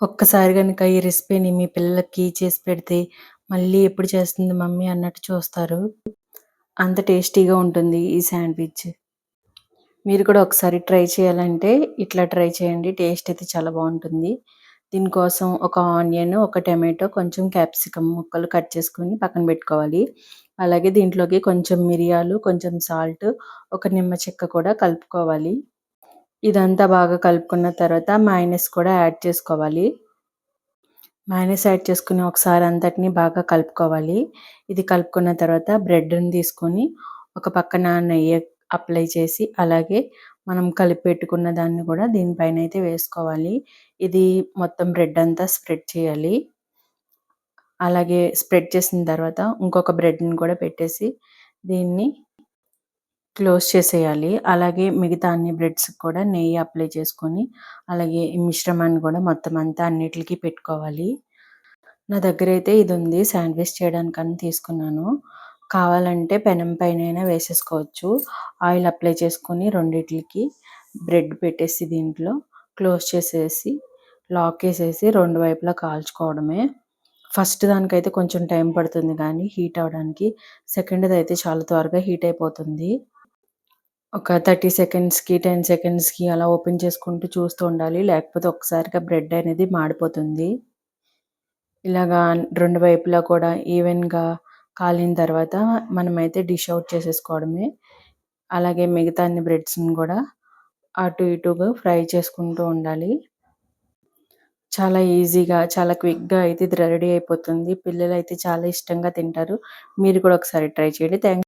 ఒక్కసారి కనుక ఈ రెసిపీని మీ పిల్లలకి చేసి పెడితే మళ్ళీ ఎప్పుడు చేస్తుంది మమ్మీ అన్నట్టు చూస్తారు. అంత టేస్టీగా ఉంటుంది ఈ శాండ్విచ్. మీరు కూడా ఒకసారి ట్రై చేయాలంటే ఇట్లా ట్రై చేయండి. టేస్ట్ అయితే చాలా బాగుంటుంది. దీనికోసం ఒక ఆనియన్, ఒక టమాటో, కొంచెం క్యాప్సికమ్ ముక్కలు కట్ చేసుకొని పక్కన పెట్టుకోవాలి. అలాగే దీంట్లోకి కొంచెం మిరియాలు, కొంచెం సాల్ట్, ఒక నిమ్మ చెక్క కూడా కలుపుకోవాలి. ఇదంతా బాగా కలుపుకున్న తర్వాత మైనస్ కూడా యాడ్ చేసుకోవాలి. మైనస్ యాడ్ చేసుకుని ఒకసారి అంతటిని బాగా కలుపుకోవాలి. ఇది కలుపుకున్న తర్వాత బ్రెడ్‌ని తీసుకొని ఒక పక్కన నెయ్యి అప్లై చేసి అలాగే మనం కలిపి పెట్టుకున్న దాన్ని కూడా దీనిపైన అయితే వేసుకోవాలి. ఇది మొత్తం బ్రెడ్ అంతా స్ప్రెడ్ చేయాలి. అలాగే స్ప్రెడ్ చేసిన తర్వాత ఇంకొక బ్రెడ్‌ని కూడా పెట్టేసి దీన్ని క్లోజ్ చేసేయాలి. అలాగే మిగతా అన్ని బ్రెడ్స్ కూడా నెయ్యి అప్లై చేసుకొని అలాగే ఈ మిశ్రమాన్ని కూడా మొత్తం అంతా అన్నిటికి పెట్టుకోవాలి. నా దగ్గర అయితే ఇది ఉంది శాండ్విచ్ చేయడానికని తీసుకున్నాను. కావాలంటే పెనం పైనైనా వేసేసుకోవచ్చు. ఆయిల్ అప్లై చేసుకొని రెండిటికి బ్రెడ్ పెట్టేసి దీంట్లో క్లోజ్ చేసేసి లాక్ వేసేసి రెండు వైపులా కాల్చుకోవడమే. ఫస్ట్ దానికైతే కొంచెం టైం పడుతుంది కానీ హీట్ అవ్వడానికి. సెకండ్‌ది అయితే చాలా త్వరగా హీట్ అయిపోతుంది. ఒక 30 సెకండ్స్‌కి, 10 సెకండ్స్‌కి అలా ఓపెన్ చేసుకుంటూ చూస్తూ ఉండాలి. లేకపోతే ఒకసారిగా బ్రెడ్ అనేది మాడిపోతుంది. ఇలాగా రెండు వైపులా కూడా ఈవెన్‌గా కాలిన తర్వాత మనమైతే డిష్ అవుట్ చేసేసుకోవడమే. అలాగే మిగతా అన్ని బ్రెడ్స్‌ని కూడా అటు ఇటుగా ఫ్రై చేసుకుంటూ ఉండాలి. చాలా ఈజీగా, చాలా క్విక్‌గా అయితే ఇది రెడీ అయిపోతుంది. పిల్లలు అయితే చాలా ఇష్టంగా తింటారు. మీరు కూడా ఒకసారి ట్రై చేయండి. థ్యాంక్